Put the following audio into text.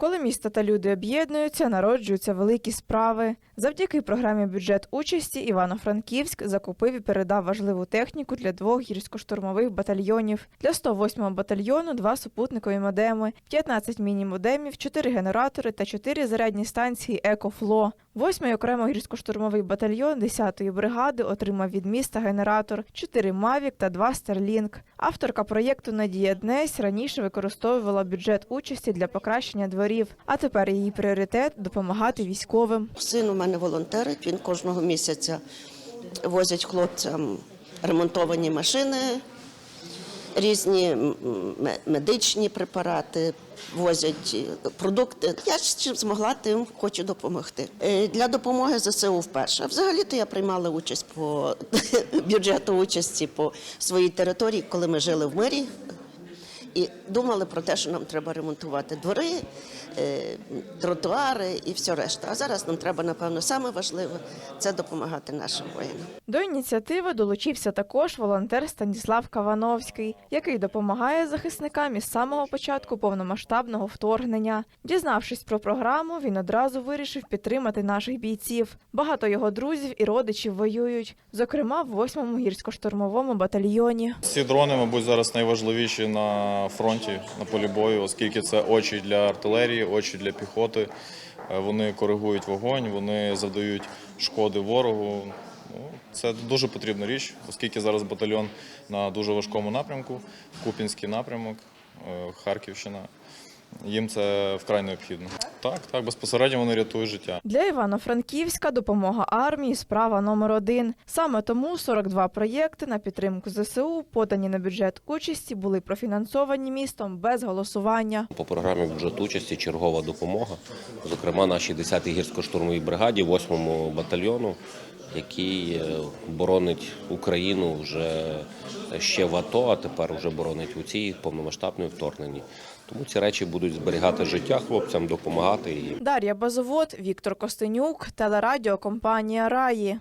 Коли місто та люди об'єднуються, народжуються великі справи. Завдяки програмі бюджет участі Івано-Франківськ закупив і передав важливу техніку для двох гірсько-штурмових батальйонів. Для 108-го батальйону два супутникові модеми, 15 міні-модемів, 4 генератори та 4 зарядні станції «Екофло». Восьмий окремо гірсько-штурмовий батальйон 10-ї бригади отримав від міста генератор, 4 Мавік та 2 Старлінк. Авторка проєкту Надія Днесь раніше використовувала бюджет участі для покращення дворів, а тепер її пріоритет допомагати військовим. Син у мене волонтерить, він кожного місяця возить хлопцям ремонтовані машини, різні медичні препарати, возять е, продукти. Я ж чим змогла, тим хочу допомогти. Е, Для допомоги ЗСУ вперше. Взагалі-то я приймала участь по бюджету участі по своїй території, коли ми жили в мирі. І думали про те, що нам треба ремонтувати двори, е, тротуари і все решта. А зараз нам треба, напевно, саме важливе це допомагати нашим воїнам. До ініціативи долучився також волонтер Станіслав Кавановський, який допомагає захисникам із самого початку повномасштабного вторгнення. Дізнавшись про програму, він одразу вирішив підтримати наших бійців. Багато його друзів і родичів воюють, зокрема в 8-му гірсько-штурмовому батальйоні. Ці дрони, мабуть, зараз найважливіші на фронті, на полі бою, оскільки це очі для артилерії, очі для піхоти. Е, Вони коригують вогонь, вони завдають шкоди ворогу. Ну, Це дуже потрібна річ, оскільки зараз батальйон на дуже важкому напрямку, Купінський напрямок, е, Харківщина. Їм це вкрай необхідно. Так, так, безпосередньо вони рятують життя. Для Івано-Франківська допомога армії справа номер один. Саме тому 42 проєкти на підтримку ЗСУ, подані на бюджет участі, були профінансовані містом без голосування. По програмі бюджет участі чергова допомога, зокрема нашій 10-й гірсько-штурмовій бригаді, 8-му батальйону, який е, боронить Україну вже ще в АТО, а тепер вже боронить у цій повномасштабній вторгненні. Тому ці речі будуть зберігати життя хлопцям, допомагати їм. Дар'я Базовод, Віктор Костенюк, телерадіокомпанія Раї.